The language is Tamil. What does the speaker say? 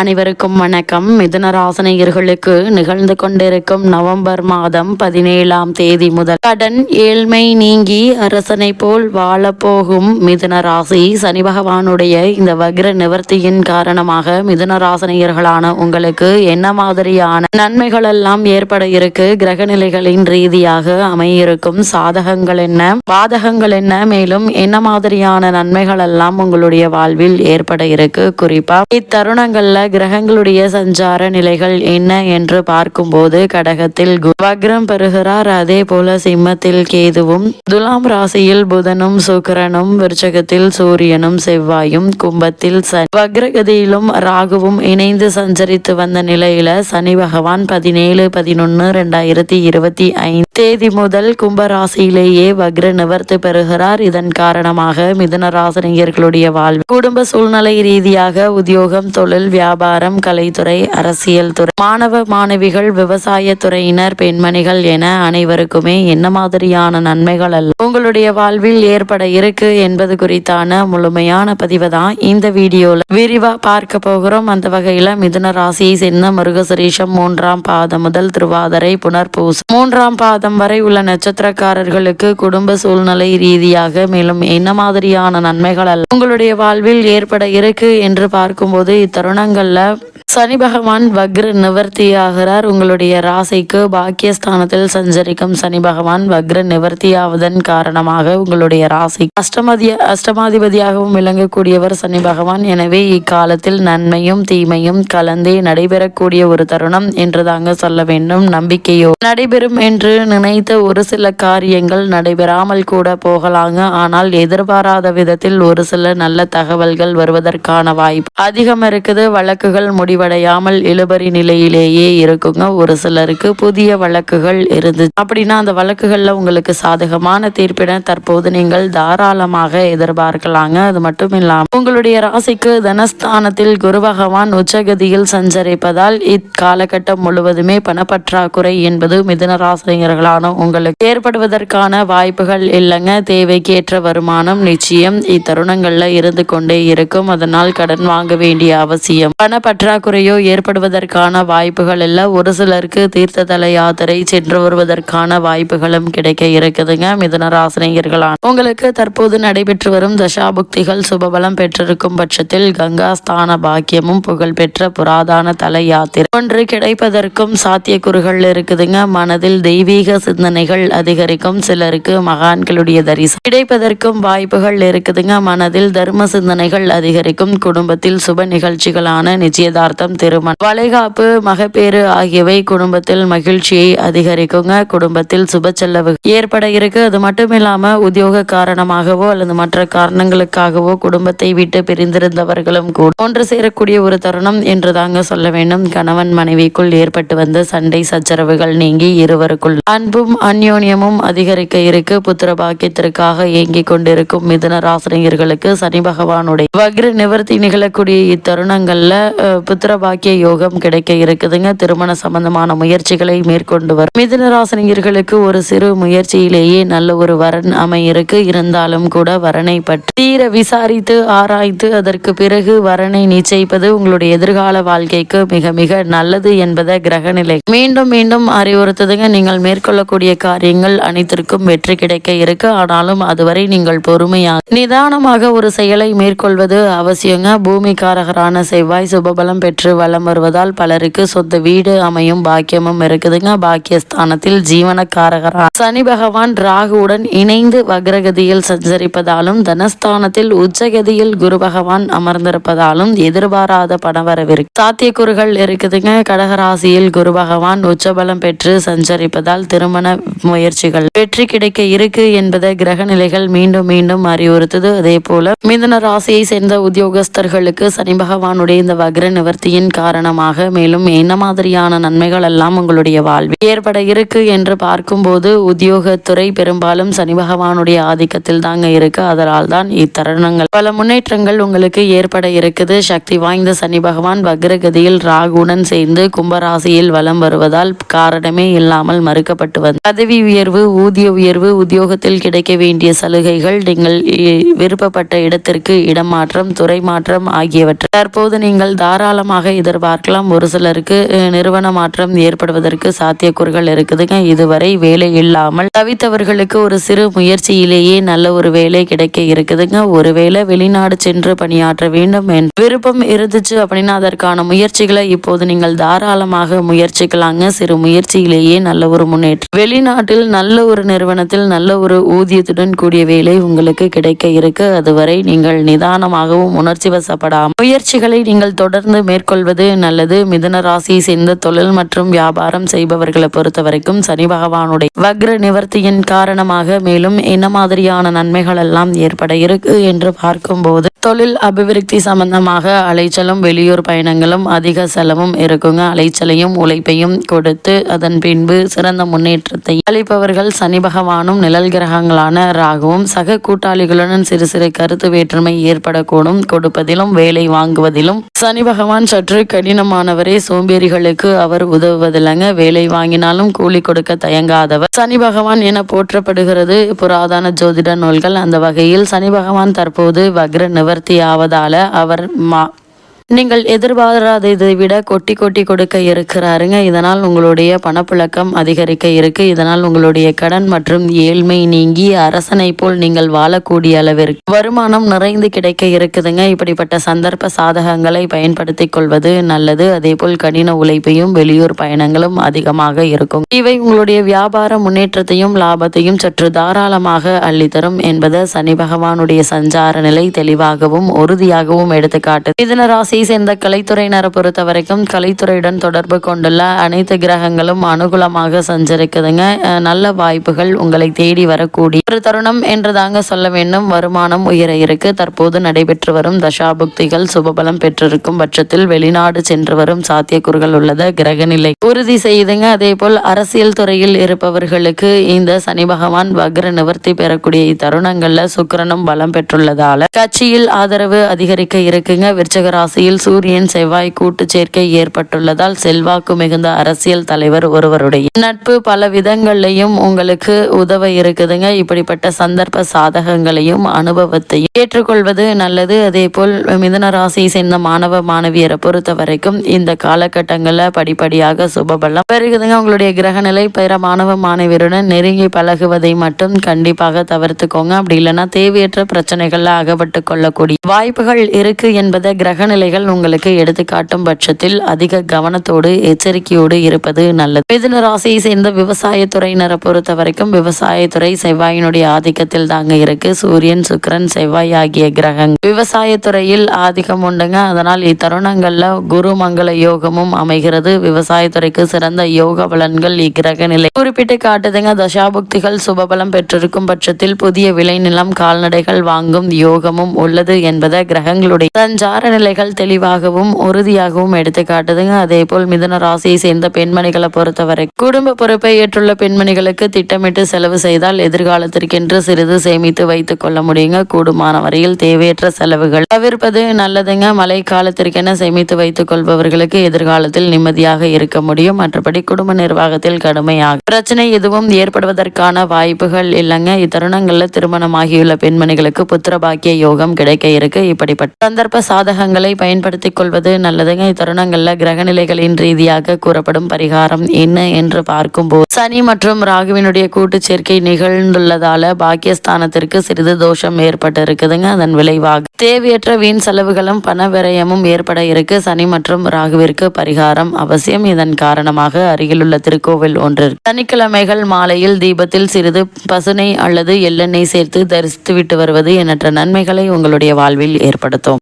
அனைவருக்கும் வணக்கம். மிதுனராசனையர்களுக்கு நிகழ்ந்து கொண்டிருக்கும் நவம்பர் மாதம் பதினேழாம் தேதி முதல் கடன் ஏழ்மை நீங்கி அரசனை போல் வாழப்போகும் மிதுனராசி. சனி பகவானுடைய இந்த வக்ர நிவர்த்தியின் காரணமாக மிதுனராசனையர்களான உங்களுக்கு என்ன மாதிரியான நன்மைகள் எல்லாம் ஏற்பட இருக்கு? கிரக நிலைகளின் ரீதியாக அமையிருக்கும் சாதகங்கள் என்ன? பாதகங்கள் என்ன? மேலும் என்ன மாதிரியான நன்மைகள் எல்லாம் உங்களுடைய வாழ்வில் ஏற்பட இருக்கு? குறிப்பா இத்தருணங்கள்ல கிரகங்களுடைய சஞ்சார நிலைகள் என்ன என்று பார்க்கும்போது கடகத்தில் வக்ரம் பெறுகிறார். அதே போல சிம்மத்தில் கேதுவும் துலாம் ராசியில் புதனும் சுக்கரனும் விருச்சகத்தில் சூரியனும் செவ்வாயும் கும்பத்தில் வக்ரகதியிலும் ராகுவும் இணைந்து சஞ்சரித்து வந்த நிலையில சனி பகவான் பதினேழு பதினொன்னு ரெண்டாயிரத்தி இருபத்தி ஐந்து தேதி முதல் கும்பராசியிலேயே வக்ர நிவர்த்தி பெறுகிறார். இதன் காரணமாக மிதுன ராசினியர்களுடைய வாழ்வு குடும்ப சூழ்நிலை ரீதியாக உத்தியோகம் தொழில் வியாபாரம் கலைத்துறை அரசியல் துறை மாணவ மாணவிகள் விவசாய துறையினர் பெண்மணிகள் என அனைவருக்குமே என்ன மாதிரியான நன்மைகள் அல்ல? உங்களுடைய வாழ்வில் ஏற்பட இருக்கு என்பது குறித்தான முழுமையான பதிவு தான் இந்த வீடியோல. விரிவா பார்க்க போகிறோம். அந்த வகையில மிதுன ராசியை சேர்ந்த மிருகசரீஷம் மூன்றாம் பாதம் முதல் திருவாதிரை புனர்பூசம். மூன்றாம் பாதம் வரை உள்ள நட்சத்திரக்காரர்களுக்கு குடும்ப சூழ்நிலை ரீதியாக மேலும் என்ன மாதிரியான நன்மைகள் அல்ல? உங்களுடைய வாழ்வில் ஏற்பட இருக்கு என்று பார்க்கும்போது இத்தருணங்கள்ல சனி பகவான் வக்ர நிவர்த்தியாகிறார். உங்களுடைய ராசிக்கு பாக்கியஸ்தானத்தில் சஞ்சரிக்கும் சனி பகவான் வக்ர நிவர்த்தியாவதன் காரணமாக உங்களுடைய ராசி அஷ்டமதிய அஷ்டமாதிபதியாகவும் விளங்கக்கூடியவர் சனி பகவான். எனவே இக்காலத்தில் நன்மையும் தீமையும் கலந்தே நடைபெறக்கூடிய ஒரு தருணம் என்று தாங்க சொல்ல வேண்டும். நம்பிக்கையோ நடைபெறும் என்று நினைத்த ஒரு சில காரியங்கள் நடைபெறாமல் கூட போகலாங்க. ஆனால் எதிர்பாராத விதத்தில் ஒரு சில நல்ல தகவல்கள் வருவதற்கான வாய்ப்பு அதிகம் இருக்குது. வழக்குகள் முடி முடிவடையாமல் இழுபறி நிலையிலேயே இருக்குங்க. ஒரு சிலருக்கு புதிய வழக்குகள் இருந்து அப்படின்னா அந்த வழக்குகளில் உங்களுக்கு சாதகமான தீர்ப்பிட தற்போது நீங்கள் தாராளமாக எதிர்பார்க்கலாங்க. அது மட்டும் இல்லாமல் உங்களுடைய ராசிக்கு தனஸ்தானத்தில் குரு பகவான் உச்சகதியில் சஞ்சரிப்பதால் இக்காலகட்டம் முழுவதுமே பணப்பற்றாக்குறை என்பது மிதுன ராசினியர்களான உங்களுக்கு ஏற்படுவதற்கான வாய்ப்புகள் இல்லைங்க. தேவைக்கேற்ற வருமானம் நிச்சயம் இத்தருணங்கள்ல இருந்து கொண்டே இருக்கும். அதனால் கடன் வாங்க வேண்டிய அவசியம். பண பற்றாக்குறையோ ஏற்படுவதற்கான வாய்ப்புகள் இல்ல. ஒரு சிலருக்கு தீர்த்த தல யாத்திரை சென்று வருவதற்கான வாய்ப்புகளும் கிடைக்க இருக்குதுங்க. மிதன ராசினியர்களான உங்களுக்கு தற்போது நடைபெற்று வரும் தசாபுக்திகள் சுபபலம் பெற்றிருக்கும் பட்சத்தில் கங்கா ஸ்தான பாக்கியமும் புகழ்பெற்ற புராதான தல யாத்திரை ஒன்று கிடைப்பதற்கும் சாத்தியக்கூறுகள் இருக்குதுங்க. மனதில் தெய்வீக சிந்தனைகள் அதிகரிக்கும். சிலருக்கு மகான்களுடைய தரிசனம் கிடைப்பதற்கும் வாய்ப்புகள் இருக்குதுங்க. மனதில் தர்ம சிந்தனைகள் அதிகரிக்கும். குடும்பத்தில் சுப நிகழ்ச்சிகளான நிச்சயதார்த்தம் திருமணம். வளைகாப்பு மகப்பேறு ஆகியவை குடும்பத்தில் மகிழ்ச்சியை அதிகரிக்குங்க. குடும்பத்தில் சுப செலவு ஏற்பட இருக்கு. அது மட்டும் இல்லாம உத்தியோக காரணமாகவோ அல்லது மற்ற காரணங்களுக்காகவோ குடும்பத்தை விட்டு பிரிந்திருந்தவர்களும் கூட ஒன்று சேரக்கூடிய ஒரு தருணம் என்று தாங்க சொல்ல வேண்டும். கணவன் மனைவிக்குள் ஏற்பட்டு வந்த சண்டை சச்சரவுகள் நீங்கி இருவருக்குள் அன்பும் அந்யோன்யமும் அதிகரிக்க இருக்கு. புத்திர பாக்கியத்திற்காக இயங்கிக் கொண்டிருக்கும் மிதுன ராசினியர்களுக்கு சனி பகவானுடைய வக்ர நிவர்த்தி நிகழக்கூடிய இத்தருணங்கள்ல புத்திர பாக்கிய யோகம் கிடைக்க இருக்குதுங்க. திருமண சம்பந்தமான முயற்சிகளை மேற்கொண்டு வரும். மிதுனராசினியர்களுக்கு ஒரு சிறு முயற்சியிலேயே நல்ல ஒரு வரன் அமையிருக்கு. இருந்தாலும் கூட வரனை பற்றி தீர விசாரித்து ஆராய்ந்து அதற்கு பிறகு வரனை நிச்சயிப்பது உங்களுடைய எதிர்கால வாழ்க்கைக்கு மிக மிக நல்லது என்பதை கிரகநிலை. மீண்டும் மீண்டும் அறிவுறுத்துதுங்க. நீங்கள் மேற்கொள்ளக்கூடிய காரியங்கள் அனைத்திற்கும் வெற்றி கிடைக்க இருக்கு. ஆனாலும் அதுவரை நீங்கள் பொறுமையாக நிதானமாக ஒரு செயலை மேற்கொள்வது அவசியங்க. பூமிக்காரகரான செவ்வாய் சுபபலம் பெற்று வலம் வருவதால் பலருக்கு சொந்த வீடு அமையும் பாக்கியமும் இருக்குதுங்க. பாக்கியஸ்தானத்தில் ஜீவனக்காரகரா சனி பகவான் ராகுவுடன் இணைந்து வக்ரகதியில் சஞ்சரிப்பதாலும் தனஸ்தானத்தில் உச்சகதியில் குரு பகவான் அமர்ந்திருப்பதாலும் எதிர்பாராத பணவரவிற்கு சாத்தியக்கூறுகள் இருக்குதுங்க. கடகராசியில் குரு பகவான் உச்சபலம் பெற்று சஞ்சரிப்பதால் திருமண முயற்சிகள் வெற்றி கிடைக்க இருக்கு என்பதை கிரக நிலைகள் மீண்டும் மீண்டும் அறிவுறுத்துது. அதே போல மிதுன ராசியை சேர்ந்த உத்தியோகஸ்தர்களுக்கு சனி பகவானுடைய இந்த வக்ர நிவர்த்தியின் காரணமாக மேலும் என்ன மாதிரியான நன்மைகள் எல்லாம் உங்களுடைய வாழ்வில் ஏற்பட இருக்கு என்று பார்க்கும்போது உத்தியோகத்துறை பெரும்பாலும் சனி பகவானுடைய ஆதிக்கத்தில் தாங்க இருக்கு. அதனால் தான் இத்தருணங்கள். பல முன்னேற்றங்கள் உங்களுக்கு ஏற்பட இருக்குது. சக்தி வாய்ந்த சனி பகவான் வக்ரகதியில் ராகுடன் சேர்ந்து கும்பராசியில் வலம் வருவதால் காரணமே இல்லாமல் மறுக்கப்பட்டு வந்த பதவி உயர்வு ஊதிய உயர்வு உத்தியோகத்தில் கிடைக்க வேண்டிய சலுகைகள் நீங்கள் விருப்பப்பட்ட இடத்திற்கு இடமாற்றம் துறை மாற்றம் ஆகியவற்றை தற்போது நீங்கள் தாராளமாக தாராளமாக எதிர்பார்க்கலாம். ஒரு சிலருக்கு நிறுவன மாற்றம் ஏற்படுவதற்கு சாத்தியக்கூறுகள் இருக்குதுங்க. இதுவரை வேலை இல்லாமல் தவித்தவர்களுக்கு ஒரு சிறு முயற்சியிலேயே நல்ல ஒரு வேலை கிடைக்க இருக்குதுங்க. ஒருவேளை வெளிநாடு சென்று பணியாற்ற வேண்டும் என்று விருப்பம் இருந்துச்சு அப்படின்னா அதற்கான முயற்சிகளை இப்போது நீங்கள் தாராளமாக முயற்சிக்கலாங்க. சிறு முயற்சியிலேயே நல்ல ஒரு முன்னேற்றம் வெளிநாட்டில் நல்ல ஒரு நிறுவனத்தில் நல்ல ஒரு ஊதியத்துடன் கூடிய வேலை உங்களுக்கு கிடைக்க இருக்கு. அதுவரை நீங்கள் நிதானமாகவும் உணர்ச்சி வசப்படாமல் முயற்சிகளை நீங்கள் தொடர்ந்து மேற்கொள்வது நல்லது. மிதுன ராசியை சேர்ந்த தொழில் மற்றும் வியாபாரம் செய்பவர்களை பொறுத்த வரைக்கும் சனி பகவானுடைய வக்ர நிவர்த்தியின் காரணமாக மேலும் என்ன மாதிரியான நன்மைகள் எல்லாம் ஏற்பட இருக்கு என்று பார்க்கும்போது தொழில் அபிவிருத்தி சம்பந்தமாக அலைச்சலும் வெளியூர் பயணங்களும் அதிக செலவும் இருக்குங்க. அலைச்சலையும் உழைப்பையும் கொடுத்து அதன் பின்பு சிறந்த முன்னேற்றத்தை அளிப்பவர்கள் சனி பகவானும் நிழல் கிரகங்களான ராகுவும் சக கூட்டாளிகளுடன் சிறு சிறு கருத்து வேற்றுமை ஏற்படக்கூடும். கொடுப்பதிலும் வேலை வாங்குவதிலும் சனி பகவான் சற்று கடினமானவரே சோம்பேறிகளுக்கு அவர் உதவுவதில்லைங்க. வேலை வாங்கினாலும் கூலி கொடுக்க தயங்காதவர். சனி பகவான் என போற்றப்படுகிறது. புராதன ஜோதிட நூல்கள் அந்த வகையில் சனி பகவான் தற்போது வக்ர நிவர்த்தி ஆவதால அவர் மா நீங்கள் எதிர்பாராததை விட கொட்டி கொட்டி கொடுக்க இருக்கிறாருங்க. இதனால் உங்களுடைய பணப்புழக்கம் அதிகரிக்க இருக்கு. இதனால் உங்களுடைய கடன் மற்றும் ஏழ்மை நீங்கி அரசனை போல் நீங்கள் வாழக்கூடிய அளவிற்கு வருமானம் நிறைந்து கிடைக்க இருக்குதுங்க. இப்படிப்பட்ட சந்தர்ப்ப சாதகங்களை பயன்படுத்திக் கொள்வது நல்லது. அதே போல் கடின உழைப்பையும் வெளியூர் பயணங்களும் அதிகமாக இருக்கும். இவை உங்களுடைய வியாபார முன்னேற்றத்தையும் லாபத்தையும் சற்று தாராளமாக அள்ளித்தரும் என்பது சனி பகவானுடைய சஞ்சார நிலை தெளிவாகவும் உறுதியாகவும் எடுத்துக்காட்டு. மிதன ராசி சேர்ந்த கலைத்துறையினரை பொறுத்த வரைக்கும் கலைத்துறையுடன் தொடர்பு கொண்டுள்ள அனைத்து கிரகங்களும் அனுகூலமாக சஞ்சரிக்குதுங்க. நல்ல வாய்ப்புகள் உங்களை தேடி வரக்கூடிய ஒரு தருணம் என்று தாங்க சொல்ல வேண்டும். வருமானம் உயர இருக்கு. தற்போது நடைபெற்று வரும் தசாபுக்திகள் சுபபலம் பெற்றிருக்கும் பட்சத்தில் வெளிநாடு சென்று வரும் சாத்தியக்கூறுகள் கிரக கிரகநிலை உறுதி செய்துங்க அதே போல் அரசியல் துறையில் இருப்பவர்களுக்கு இந்த சனி பகவான் வக்ர நிவர்த்தி பெறக்கூடிய இத்தருணங்கள்ல சுக்கரனும் பலம் பெற்றுள்ளதால கட்சியில் ஆதரவு அதிகரிக்க இருக்குங்க. விருச்சக ராசியில் சூரியன் செவ்வாய் கூட்டு சேர்க்கை ஏற்பட்டுள்ளதால் செல்வாக்கு மிகுந்த அரசியல் தலைவர் ஒருவருடைய நட்பு பல விதங்கள்லையும் உங்களுக்கு உதவ இருக்குதுங்க. இப்படிப்பட்ட சந்தர்ப்ப சாதகங்களையும் அனுபவத்தையும் ஏற்றுக்கொள்வது நல்லது. அதே போல் மிதன ராசியை சேர்ந்த மாணவ மாணவியரை பொறுத்த வரைக்கும் இந்த காலகட்டங்களில் படிப்படியாக சுபபலம் பெருகுதுங்க. உங்களுடைய கிரகநிலை பிற மாணவ மாணவியருடன் நெருங்கி பழகுவதை மட்டும் கண்டிப்பாக தவிர்த்துக்கோங்க. அப்படி இல்லைன்னா தேவையற்ற பிரச்சனைகள்ல அகப்பட்டு கொள்ளக்கூடிய வாய்ப்புகள் இருக்கு என்பதை கிரகநிலைகள் உங்களுக்கு எடுத்துக்காட்டும் பட்சத்தில் அதிக கவனத்தோடு எச்சரிக்கையோடு இருப்பது நல்லது. மிதுன ராசியை சேர்ந்த விவசாயத்துறையினரை பொறுத்த வரைக்கும் விவசாயத்துறை செவ்வாயினுடைய ஆதிக்கத்தில் தாங்க இருக்கு. சூரியன் சுக்கிரன் செவ்வாய் ஆகிய கிரகங்கள். விவசாயத்துறையில் ஆதிக்கம் உண்டுங்க. அதனால் இத்தருணங்கள்ல குரு மங்கள யோகமும் அமைகிறது. விவசாயத்துறைக்கு சிறந்த யோக பலன்கள் இக்கிரக நிலை. குறிப்பிட்டு காட்டுதுங்க தசாபுக்திகள் சுபபலம் பெற்றிருக்கும் பட்சத்தில் புதிய விளைநிலம் கால்நடைகள் வாங்கும் யோகமும் உள்ளது என்பதை கிரகங்களுடைய. சஞ்சார நிலைகள் தெளிவாகவும் உறுதியாகவும் எடுத்து காட்டுதுங்க அதே போல் மிதன ராசியை சேர்ந்த பெண்மணிகளை பொறுத்தவரை குடும்ப பொறுப்பை ஏற்றுள்ள பெண்மணிகளுக்கு திட்டமிட்டு செலவு செய்தால் எதிர்காலத்திற்கென்று சிறிது சேமித்து வைத்துக் கொள்ள முடியுங்க. கூடுமான வரையில் தேவையற்ற செலவுகள். தவிர்ப்பது நல்லதுங்க. மழை காலத்திற்கென சேமித்து வைத்துக் கொள்பவர்களுக்கு எதிர்காலத்தில் நிம்மதியாக இருக்க முடியும். மற்றபடி குடும்ப நிர்வாகத்தில் கடுமையாகும் பிரச்சனை எதுவும் ஏற்படுவதற்கான வாய்ப்புகள் இல்லைங்க. இத்தருணங்களில் திருமணமாகியுள்ள பெண்மணிகளுக்கு புத்திர பாக்கிய யோகம் கிடைக்க இருக்கு. இப்படிப்பட்ட சந்தர்ப்ப சாதகங்களை பயன்படுத்தி கொள்வது நல்லதுங்க. இத்தருணங்கள்ல கிரகநிலைகளின் ரீதியாக கூறப்படும் பரிகாரம் என்ன என்று பார்க்கும்போது சனி மற்றும் ராகுவினுடைய கூட்டு சேர்க்கை நிகழ்ந்துள்ளதால பாக்கியஸ்தானத்திற்கு சிறிது தோஷம் ஏற்பட்டு இருக்குதுங்க அதன் விளைவாக தேவையற்ற வீண் செலவுகளும் பண விரயமும் ஏற்பட இருக்கு. சனி மற்றும் ராகுவிற்கு பரிகாரம் அவசியம். இதன் காரணமாக அருகிலுள்ள திருக்கோவில் ஒன்று சனிக்கிழமைகள் மாலையில் தீபத்தில் சிறிது பசுனை அல்லது எள்ளெண்ணெய் சேர்த்து தரிசித்து விட்டு வருவது எண்ணற்ற நன்மைகளை உங்களுடைய வாழ்வில் ஏற்படுத்தும்.